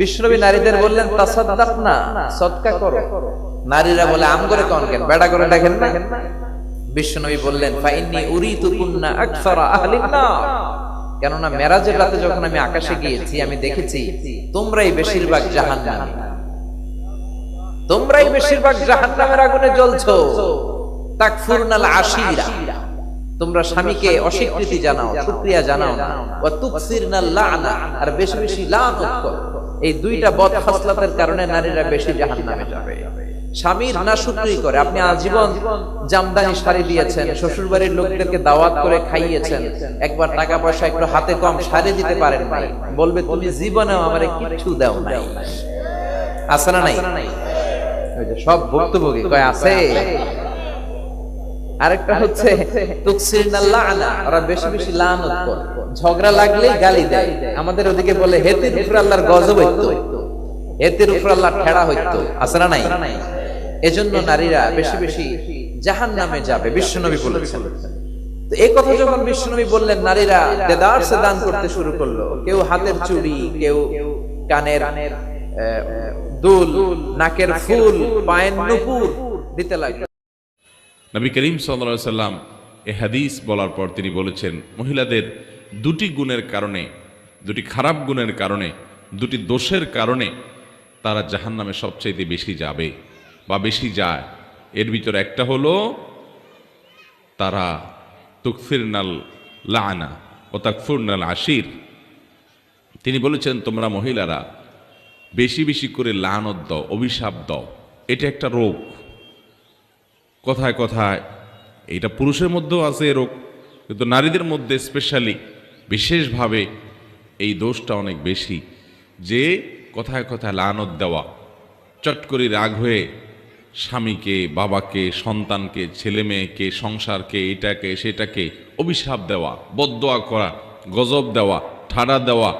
বিষ্ণবী নারীদের বললেন তাসাদ্দাক না সদকা করো। নারীরা বলে, আম করে কন কেন? বেড়া করে দেখেন না? বিশ্বনবী বললেন উরিতু কুন্না আকসারা আহলিন নার কেননা মেরাজের রাতে যখন আমি আকাশে গিয়েছি, আমি দেখেছি তোমরাই বেশিরভাগ জাহান্নামী। তোমরাই বেশিরভাগ জাহান্নামের আগুনে জ্বলছো। তাকফুরনাল আশিরা। তোমরা স্বামীকে অস্বীকৃতি জানাও শুকরিয়া জানাও না। ওয়া তুকসিরনাল লানা। আর বেশি বেশি লানত করো। এই দুইটা বদ খাসলাতের কারণে নারীরা বেশি জাহান্নামে যাবে। স্বামীর না শুকরি করে আপনি আজীবন জামদানি শাড়ি দিয়েছেন শ্বশুর বাড়ির লোকদেরকে দাওয়াত করে খাইয়েছেন। একবার টাকা পয়সা একটু হাতে কম শাড়ি দিতে পারেন নাই। বলবে তুমি জীবনেও আমারে কিছু দাও নাই। আছে না নাই? সব ভুক্তভোগী কয় আছে। আরেকটা হচ্ছে ওরা বেশি বেশি লানত করে। ঝগড়া লাগলেই গালি দেয়। আমাদের ওদিকে বলে হেতের উপর আল্লাহর গজব হইতো। হেতের উপর আল্লাহর ঠেড়া হইতো। না নাই? এজন্য নারীরা বেশি বেশি জাহান নামে যাবে বিশ্বনবী বলেছেন। তো এই কথা যখন বিশ্বনবী বললেন নারীরা দেদারসে দান করতে শুরু করল। কেউ হাতের চুড়ি কেউ কানের আহ, দুল নাকের ফুল পায়ের নুপুর দিতে লাগল। নবী করিম সাল্লা সাল্লাম এ হাদিস বলার পর তিনি বলেছেন, মহিলাদের দুটি গুণের কারণে, দুটি খারাপ গুণের কারণে, দুটি দোষের কারণে তারা জাহান্নামে সবচাইতে বেশি যাবে বা বেশি যায়। এর ভিতর একটা হলো তারা তুকফিরনাল লানা ও তাকফুরনাল আশির। তিনি বলেছেন, তোমরা মহিলারা বেশি বেশি করে লানত দাও, অভিশাপ দাও। এটা একটা রোগ। কথায় কথায় এটা পুরুষের মধ্যেও আছে এ রোগ, কিন্তু নারীদের মধ্যে স্পেশালি বিশেষভাবে এই দোষটা অনেক বেশি, যে কথায় কথায় লানত দেওয়া, চট করে রাগ হয়ে স্বামীকে, বাবাকে, সন্তানকে, ছেলে মেয়েকে, সংসারকে, এটাকে, সেটাকে অভিশাপ দেওয়া বদদোয়া করা, গজব দেওয়া, ঠাড়া দেওয়া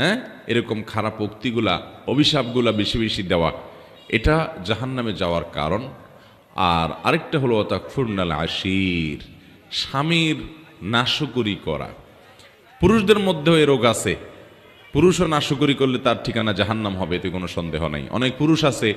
হ্যাঁ? এরকম খারাপ উক্তিগুলা, অভিশাপগুলা বেশি বেশি দেওয়া, এটা জাহান্নামে যাওয়ার কারণ। আর আরেকটা হলো তাকফুরনাল আশির, স্বামীর নাশকরি করা। পুরুষদের মধ্যেও এ রোগ আছে। পুরুষও নাশকরি করলে তার ঠিকানা জাহান্নাম হবে, এতে কোনো সন্দেহ নাই। অনেক পুরুষ আছে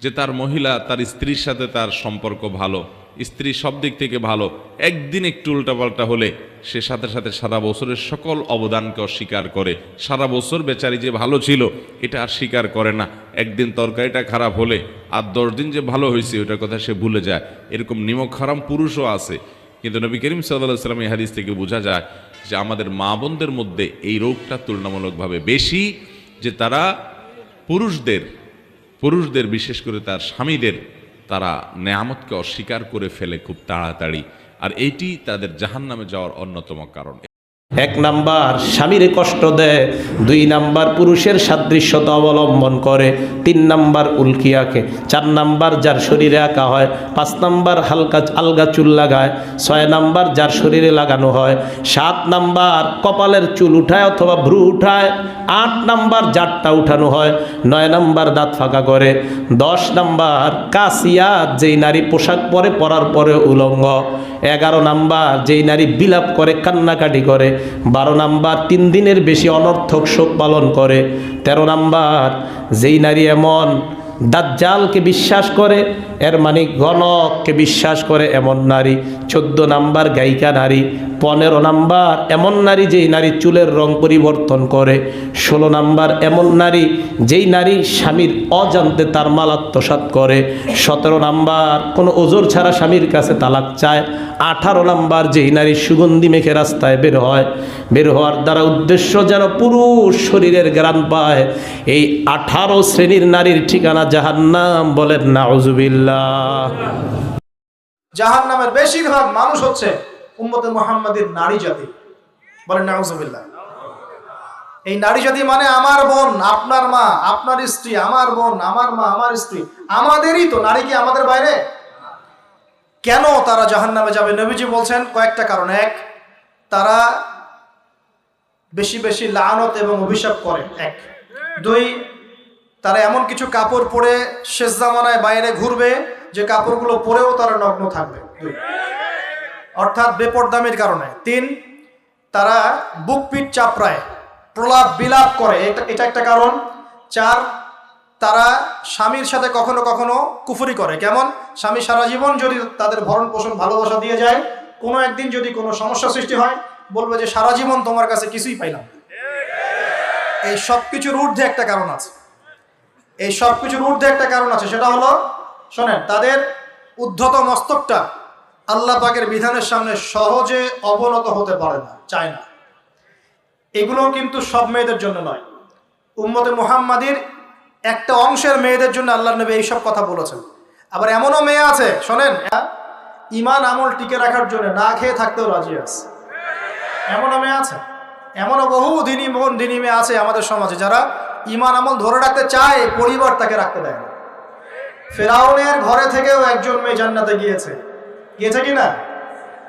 যে তার মহিলা, তার স্ত্রীর সাথে তার সম্পর্ক ভালো, স্ত্রী সব দিক থেকে ভালো, একদিন একটু উল্টাপাল্টা হলে সে সাথে সাথে সারা বছরের সকল অবদানকে অস্বীকার করে। সারা বছর বেচারি যে ভালো ছিল, এটা আর স্বীকার করে না। একদিন তরকারিটা খারাপ হলে আর দশ দিন যে ভালো হয়েছে, ওটার কথা সে ভুলে যায়। এরকম নিমক হারাম পুরুষও আছে। কিন্তু নবী করিম সাল্লাহ সাল্লাম এই থেকে বোঝা যায় যে আমাদের মা বোনদের মধ্যে এই রোগটা তুলনামূলকভাবে বেশি, যে তারা পুরুষদের পুরুষদের, বিশেষ করে তার স্বামীদের, তারা নেয়ামতকে অস্বীকার করে ফেলে খুব তাড়াতাড়ি। আর এটি তাদের জাহান নামে যাওয়ার অন্যতম কারণ। এক নাম্বার, স্বামীর কষ্ট দেয়। দুই নাম্বার, পুরুষের সাদৃশ্যতা অবলম্বন করে। তিন নাম্বার, উল্কিয়াকে। চার নাম্বার, যার শরীরে আঁকা হয়। পাঁচ নাম্বার, হালকা আলগা চুল লাগায়। ছয় নাম্বার, যার শরীরে লাগানো হয়। সাত নাম্বার, কপালের চুল উঠায় অথবা ভ্রু উঠায়। আট নাম্বার জাটটা উঠানো হয়। নয় নাম্বার, দাঁত ফাঁকা করে। দশ নাম্বার কাসিয়াত যেই নারী পোশাক পরে, পরার পরে উলঙ্গ। এগারো নাম্বার, যেই নারী বিলাপ করে, কান্নাকাটি করে। বারো নাম্বার তিন দিনের বেশি অনর্থক শোক পালন করে। তেরো নাম্বার যেই নারী এমন দাজ্জালকে বিশ্বাস করে, এর মানে গণককে বিশ্বাস করে এমন নারী, চোদ্দ নাম্বার গায়িকা নারী, পনেরো নাম্বার এমন নারী যেই নারী চুলের রং পরিবর্তন করে, ষোলো নাম্বার এমন নারী যেই নারী স্বামীর অজান্তে তার মাল আত্মসাৎ করে, সতেরো নাম্বার কোনো ওজোর ছাড়া স্বামীর কাছে তালাক চায়, আঠারো নাম্বার যেই নারী সুগন্ধি মেখে রাস্তায় বের হয়, বের হওয়ার দ্বারা উদ্দেশ্য যেন পুরুষ শরীরের গ্রান পায়, এই আঠারো শ্রেণির নারীর ঠিকানা জাহান্নাম বলেন, নাউজুবিল্লাহ। জাহান নামের বেশিরভাগ মানুষ হচ্ছে উম্মতে মোহাম্মদের নারী জাতি। বলেন, নাউজুবিল্লাহ। এই নারী জাতি মানে আমার বোন, আপনার মা, আপনার স্ত্রী, আমার বোন, আমার মা, আমার স্ত্রী। আমাদেরই তো, নারী কি আমাদের বাইরে? কেন তারা জাহান নামে যাবে? নবীজি বলছেন কয়েকটা কারণ। এক, তারা বেশি বেশি লানত এবং অভিশাপ করে। এক। দুই তারা এমন কিছু কাপড় পরে শেষ জামানায় বাইরে ঘুরবে, যে কাপড়গুলো পরেও তারা নগ্ন থাকবে। অর্থাৎ বেপরদামির কারণে। তিন, তারা বুক পিঠ চাপড়ায়, প্রলাপ বিলাপ করে। এটা একটা কারণ। চার, তারা স্বামীর সাথে কখনো কখনো কুফুরি করে। কেমন? স্বামী সারা জীবন যদি তাদের ভরণ পোষণ ভালোবাসা দিয়ে যায়, কোনো একদিন যদি কোনো সমস্যা সৃষ্টি হয়, বলবে যে সারা জীবন তোমার কাছে কিছুই পাইলাম। এই সব কিছুর ঊর্ধ্বে একটা কারণ আছে। এই সব কিছুর ঊর্ধ্বে একটা কারণ আছে, সেটা হলো, শোনেন, তাদের উদ্ধত মস্তকটা আল্লাহ পাকের বিধানের সামনে সহজে অবনত হতে পারে না, চায় না। এগুলো কিন্তু সব মেয়েদের জন্য নয়। উম্মতে মুহাম্মাদির একটা অংশের মেয়েদের জন্য আল্লাহ নবী এইসব কথা বলেছেন। আবার এমনও মেয়ে আছে, শোনেন ইমান আমল টিকে রাখার জন্য না খেয়ে থাকতেও রাজি আছে। এমনও মেয়ে আছে, এমনও বহু দিনী মন দিনী মেয়ে আছে আমাদের সমাজে যারা ইমান আমল ধরে রাখতে চায় পরিবার তাকে রাখতে দেয় না। ফেরাউনের ঘরে থেকেও একজন মেয়ে জান্নাতে গিয়েছে। গিয়েছে কি না?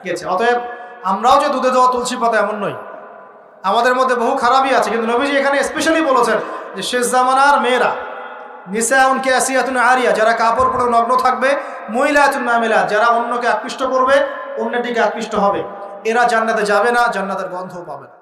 গিয়েছে। অতএব আমরাও যে দুধে দেওয়া তুলসী পাতা এমন নই। আমাদের মধ্যে বহু খারাপই আছে, কিন্তু নবীজি এখানে স্পেশালি বলেছেন যে শেষ জামানার মেয়েরা, নিসাউন কে আসিয়াতুন আরিয়া, যারা কাপড় পরে নগ্ন থাকবে মহিলা মহিলাতুন মামিলা যারা অন্যকে আকৃষ্ট করবে, অন্যটিকে আকৃষ্ট হবে। এরা জান্নাতে যাবে না, জান্নাতের গন্ধও পাবে না।